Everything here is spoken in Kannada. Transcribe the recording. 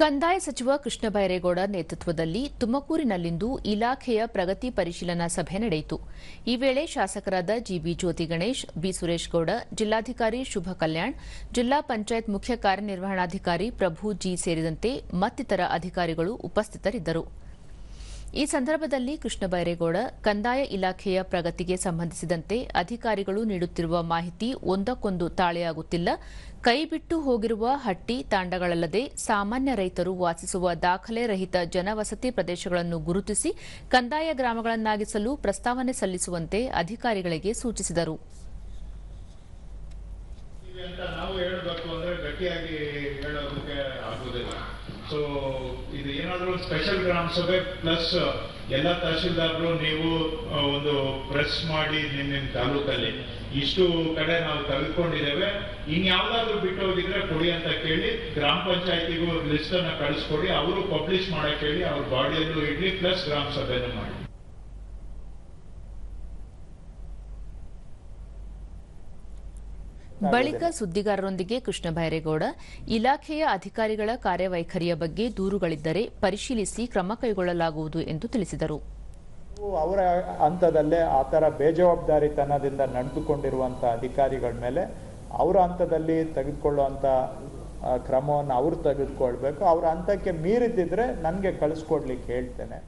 ಕಂದಾಯ ಸಚಿವ ಕೃಷ್ಣ ಬೈರೇಗೌಡ ನೇತೃತ್ವದಲ್ಲಿ ತುಮಕೂರಿನಲ್ಲಿಂದು ಇಲಾಖೆಯ ಪ್ರಗತಿ ಪರಿಶೀಲನಾ ಸಭೆ ನಡೆಯಿತು. ಈ ವೇಳೆ ಶಾಸಕರಾದ ಜಿಬಿ ಜ್ಯೋತಿ ಗಣೇಶ್, ಬಿ ಸುರೇಶ್ ಗೌಡ, ಜಿಲ್ಲಾಧಿಕಾರಿ ಶುಭ ಕಲ್ಯಾಣ್, ಜಿಲ್ಲಾ ಪಂಚಾಯತ್ ಮುಖ್ಯ ಕಾರ್ಯನಿರ್ವಹಣಾಧಿಕಾರಿ ಪ್ರಭು ಜಿ ಸೇರಿದಂತೆ ಮತ್ತಿತರ ಅಧಿಕಾರಿಗಳು ಉಪಸ್ಥಿತರಿದ್ದರು. ಈ ಸಂದರ್ಭದಲ್ಲಿ ಕೃಷ್ಣ ಬೈರೇಗೌಡ, ಕಂದಾಯ ಇಲಾಖೆಯ ಪ್ರಗತಿಗೆ ಸಂಬಂಧಿಸಿದಂತೆ ಅಧಿಕಾರಿಗಳು ನೀಡುತ್ತಿರುವ ಮಾಹಿತಿ ಒಂದಕ್ಕೊಂದು ತಾಳೆಯಾಗುತ್ತಿಲ್ಲ. ಕೈಬಿಟ್ಟು ಹೋಗಿರುವ ಹಟ್ಟಿ ತಾಂಡಗಳಲ್ಲದೆ ಸಾಮಾನ್ಯ ರೈತರು ವಾಸಿಸುವ ದಾಖಲೆ ರಹಿತ ಜನವಸತಿ ಪ್ರದೇಶಗಳನ್ನು ಗುರುತಿಸಿ ಕಂದಾಯ ಗ್ರಾಮಗಳನ್ನಾಗಿಸಲು ಪ್ರಸ್ತಾವನೆ ಸಲ್ಲಿಸುವಂತೆ ಅಧಿಕಾರಿಗಳಿಗೆ ಸೂಚಿಸಿದರು. ನಾವು ಹೇಳಬೇಕು ಅಂದ್ರೆ ಗಟ್ಟಿಯಾಗಿ ಸೊ ಸ್ಪೆಷಲ್ ಗ್ರಾಮ ಸಭೆ ಪ್ಲಸ್ ಎಲ್ಲ ತಹಶೀಲ್ದಾರರು ನೀವು ಒಂದು ಪ್ರೆಸ್ ಮಾಡಿ ನಿಮ್ಮ ನಿಮ್ ತಾಲೂಕಲ್ಲಿ. ಇಷ್ಟು ಕಡೆ ನಾವು ತೆಗೆದುಕೊಂಡಿದ್ದೇವೆ ಇನ್ಯಾವ್ದಾದ್ರು ಬಿಟ್ಟು ಹೋಗಿದ್ರೆ ಕೊಡಿ ಅಂತ ಕೇಳಿ, ಗ್ರಾಮ ಪಂಚಾಯತಿಗೂ ಲಿಸ್ಟ್ ಅನ್ನ ಕಳಿಸ್ಕೊಡಿ, ಅವರು ಪಬ್ಲಿಷ್ ಮಾಡಕ್ಕೆ ಹೇಳಿ ಅವ್ರ ಬಾಡಿಯಲ್ಲೂ ಇಡ್ಲಿ ಪ್ಲಸ್ ಗ್ರಾಮ ಸಭೆನೂ ಮಾಡಿ. ಬಳಿಕ ಸುದ್ದಿಗಾರರೊಂದಿಗೆ ಕೃಷ್ಣ ಬೈರೇಗೌಡ ಇಲಾಖೆಯ ಅಧಿಕಾರಿಗಳ ಕಾರ್ಯವೈಖರಿಯ ಬಗ್ಗೆ ದೂರುಗಳಿದ್ದರೆ ಪರಿಶೀಲಿಸಿ ಕ್ರಮ ಕೈಗೊಳ್ಳಲಾಗುವುದು ಎಂದು ತಿಳಿಸಿದರು. ಅವರ ಹಂತದಲ್ಲೇ ಆ ಥರ ಬೇಜವಾಬ್ದಾರಿತನದಿಂದ ನಡೆದುಕೊಂಡಿರುವಂಥ ಅಧಿಕಾರಿಗಳ ಮೇಲೆ ಅವರ ಹಂತದಲ್ಲಿ ತೆಗೆದುಕೊಳ್ಳುವಂಥ ಕ್ರಮವನ್ನು ಅವರು ತೆಗೆದುಕೊಳ್ಬೇಕು. ಅವರ ಹಂತಕ್ಕೆ ಮೀರಿದ್ದಿದ್ರೆ ನನಗೆ ಕಳಿಸ್ಕೊಡ್ಲಿಕ್ಕೆ ಹೇಳ್ತೇನೆ.